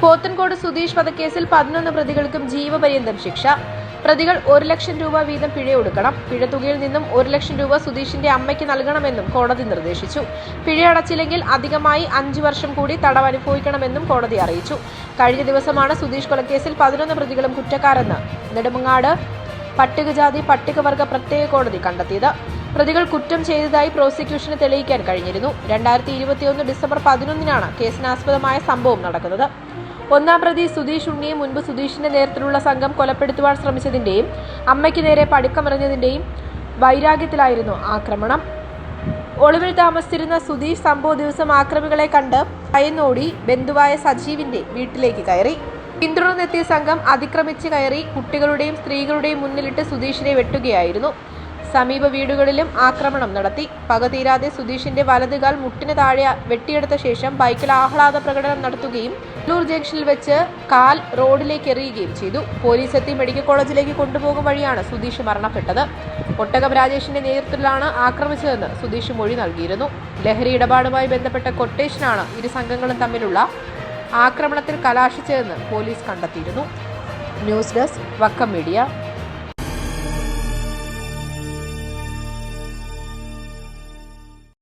പോത്തൻകോട് സുധീഷ് വധക്കേസിൽ പതിനൊന്ന് പ്രതികൾക്കും ജീവപര്യന്തം ശിക്ഷ. പ്രതികൾ ഒരു ലക്ഷം രൂപ വീതം പിഴയൊടുക്കണം. പിഴത്തുകയിൽ നിന്നും ഒരു ലക്ഷം രൂപ സുധീഷിന്റെ അമ്മയ്ക്ക് നൽകണമെന്നും കോടതി നിർദ്ദേശിച്ചു. പിഴയടച്ചില്ലെങ്കിൽ അധികമായി അഞ്ചു വർഷം കൂടി തടവ് അനുഭവിക്കണമെന്നും കോടതി അറിയിച്ചു. കഴിഞ്ഞ ദിവസമാണ് സുധീഷ് കൊലക്കേസിൽ പതിനൊന്ന് പ്രതികളും കുറ്റക്കാരെന്ന് നെടുമങ്ങാട് പട്ടികജാതി പട്ടികവർഗ പ്രത്യേക കോടതി കണ്ടെത്തിയത്. പ്രതികൾ കുറ്റം ചെയ്തതായി പ്രോസിക്യൂഷന് തെളിയിക്കാൻ കഴിഞ്ഞിരുന്നു. രണ്ടായിരത്തി ഇരുപത്തിയൊന്ന് ഡിസംബർ പതിനൊന്നിനാണ് കേസിനാസ്പദമായ സംഭവം നടക്കുന്നത്. ഒന്നാം പ്രതി സുധീഷ് ഉണ്ണിയെ മുൻപ് സുധീഷിന്റെ നേതൃത്വത്തിലുള്ള സംഘം കൊലപ്പെടുത്തുവാൻ ശ്രമിച്ചതിന്റെയും അമ്മയ്ക്ക് നേരെ പടുക്കമറിഞ്ഞതിന്റെയും വൈരാഗ്യത്തിലായിരുന്നു ആക്രമണം. ഒളിവിൽ താമസിച്ചിരുന്ന സുധീഷ് സംഭവ ദിവസം ആക്രമികളെ കണ്ട് ഭയന്നോടി ബന്ധുവായ സജീവിന്റെ വീട്ടിലേക്ക് കയറി. പിന്തുടർന്നെത്തിയ സംഘം അതിക്രമിച്ച് കയറി കുട്ടികളുടെയും സ്ത്രീകളുടെയും മുന്നിലിട്ട് സുധീഷിനെ വെട്ടുകയായിരുന്നു. സമീപ വീടുകളിലും ആക്രമണം നടത്തി. പക തീരാതെ സുധീഷിന്റെ വലതുകാൽ മുട്ടിന് താഴെ വെട്ടിയെടുത്ത ശേഷം ബൈക്കിൽ ആഹ്ലാദ പ്രകടനം നടത്തുകയും കല്ലൂർ ജംഗ്ഷനിൽ വെച്ച് കാൽ റോഡിലേക്ക് എറിയുകയും ചെയ്തു. പോലീസ് എത്തി മെഡിക്കൽ കോളേജിലേക്ക് കൊണ്ടുപോകും വഴിയാണ് സുധീഷ് മരണപ്പെട്ടത്. ഒട്ടകം രാജേഷിന്റെ നേതൃത്വത്തിലാണ് ആക്രമിച്ചതെന്ന് സുധീഷ് മൊഴി നൽകിയിരുന്നു. ലഹരി ഇടപാടുമായി ബന്ധപ്പെട്ട കൊട്ടേഷനാണ് ഇരു സംഘങ്ങളും തമ്മിലുള്ള ആക്രമണത്തിൽ കലാശിച്ചതെന്ന് പോലീസ് കണ്ടെത്തിയിരുന്നു. News desk Vakkam media.